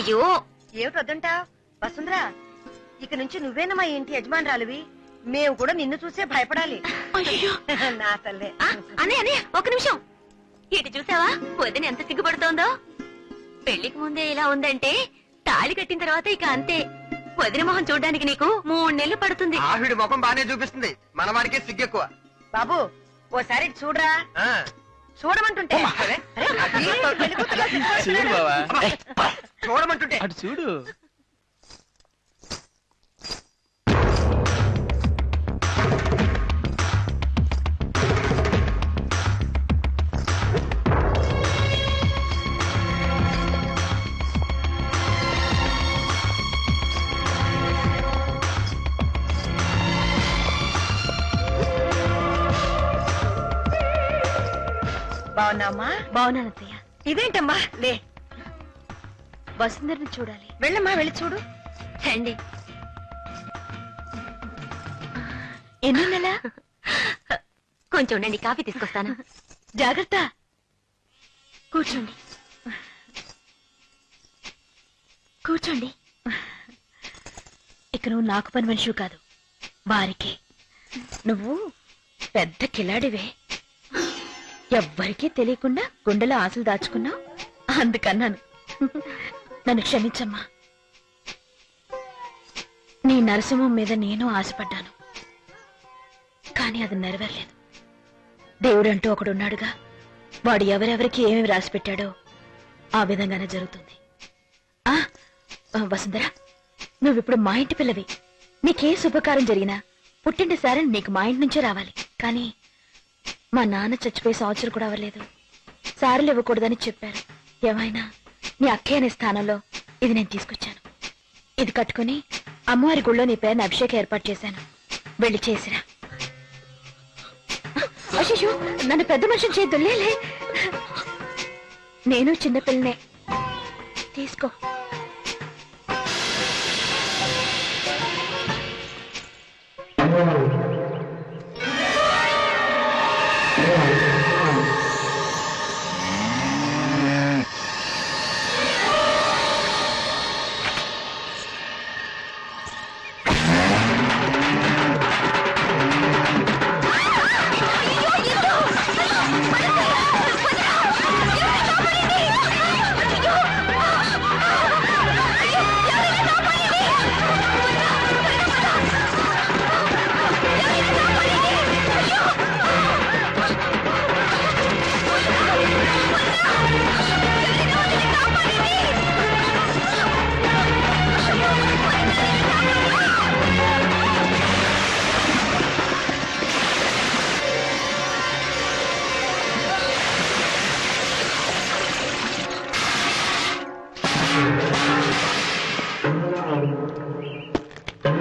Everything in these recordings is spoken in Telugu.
అయ్యయ్యో. ఏమిటి వద్దంటా? వసుంధరా ఇక నుంచి నువ్వేనా మా ఇంటి యజమానురాలివి? మేము కూడా నిన్ను చూసే భయపడాలి. అయ్యో నా తల్లే. అనే అనే ఒక నిమిషం. ఇటు చూసావా? వదిన ఎంత సిగ్గుపడుతోందో. పెళ్ళికి ముందే ఇలా ఉందంటే తాళి కట్టిన తర్వాత ఇక అంతే. వదిన మొహం చూడడానికి నీకు మూడు నెలలు పడుతుంది. ఆవిడ ముఖం బానే చూపిస్తుంది. మన వాడికి సిగ్గెక్కువ. బాబు ఓసారి చూడరా. ఆ. చూడమంటుంటే అరే, చూడు. బావా చూడమంటుంటే అటు చూడు బాగున్నామ్మా బాగున్నాను అత్తయ్య ఇదేంటమ్మా? లే. వసుంధరని చూడాలి. వెళ్ళమ్మా వెళ్ళి చూడు. రండి. ఎన్ని నెల? కొంచెం ఉండండి కాఫీ తీసుకొస్తాను. జాగ్రత్త. కూర్చోండి. కూర్చోండి. ఇక నువ్వు నాకు పని మనిషివి కాదు. వారికి. నువ్వు పెద్ద కిలాడివే. ఎవ్వరికీ తెలియకుండా గుండెలో ఆశలు దాచుకున్నావు? అందుకన్నాను. నన్ను క్షమించమ్మా. నీ నరసింహం మీద నేను ఆశపడ్డాను. కానీ అది నెరవేరలేదు. దేవుడంటూ ఒకడున్నాడుగా వాడు ఎవరెవరికి ఏమేమి రాసి పెట్టాడో ఆ విధంగానే జరుగుతుంది. ఆ ఆ, వసుంధర నువ్విప్పుడు మా ఇంటి పిల్లవి. నీకే శుభకారం జరిగినా పుట్టింటి సారని నీకు మా ఇంటి నుంచే రావాలి. కానీ మా నాన్న చచ్చిపోయి సంవత్సరం కూడా అవ్వలేదు. సారులు ఇవ్వకూడదని చెప్పారు. ఏమైనా? నీ అక్కయ్య అనే స్థానంలో ఇది నేను తీసుకొచ్చాను. ఇది కట్టుకుని అమ్మవారి గుళ్ళో నీ పేరుని అభిషేకం ఏర్పాటు చేశాను. వెళ్ళి చేసిరా. అశిషు నన్ను పెద్ద మనిషిని చేద్దులే నేను చిన్నపిల్లనే తీసుకో.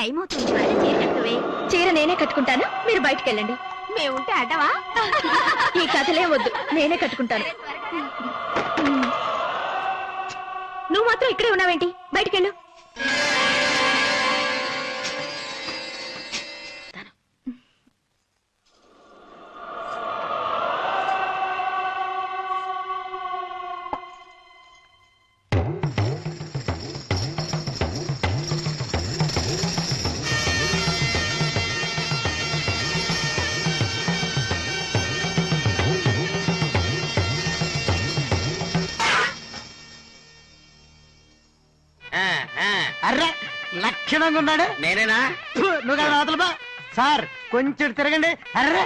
టైం అవుతుంది చీర కట్టుకోవే. చీర నేనే కట్టుకుంటాను మీరు బయటికి వెళ్ళండి మేముంటే అడ్డవా ఈ కథలే వద్దు నేనే కట్టుకుంటాను. నువ్వు మాత్రం ఇక్కడే ఉన్నావేంటి? బయటికెళ్ళు. ఆ, ఉన్నాడు? నేనేనా? నువ్వు కదా అవతల బా. సార్ కొంచెం తిరగండి. అర్రే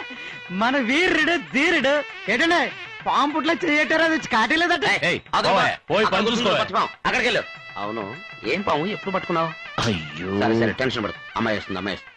మన వీరుడు ధీరుడు ఏంటండి పాము పుట్ల చేయటారా అది కాటలేదట. ఏయ్, అదో పోవే, పోయి అక్కడ పని కూర్చుని చూసుకోవే. పట్టుకోం. అక్కడికి వెళ్ళు అవును. ఏం పాము? ఎప్పుడు పట్టుకున్నావు? అయ్యో సరే సరే టెన్షన్ పడదు అమ్మాయి వస్తుంది అమ్మాయి వస్తుంది.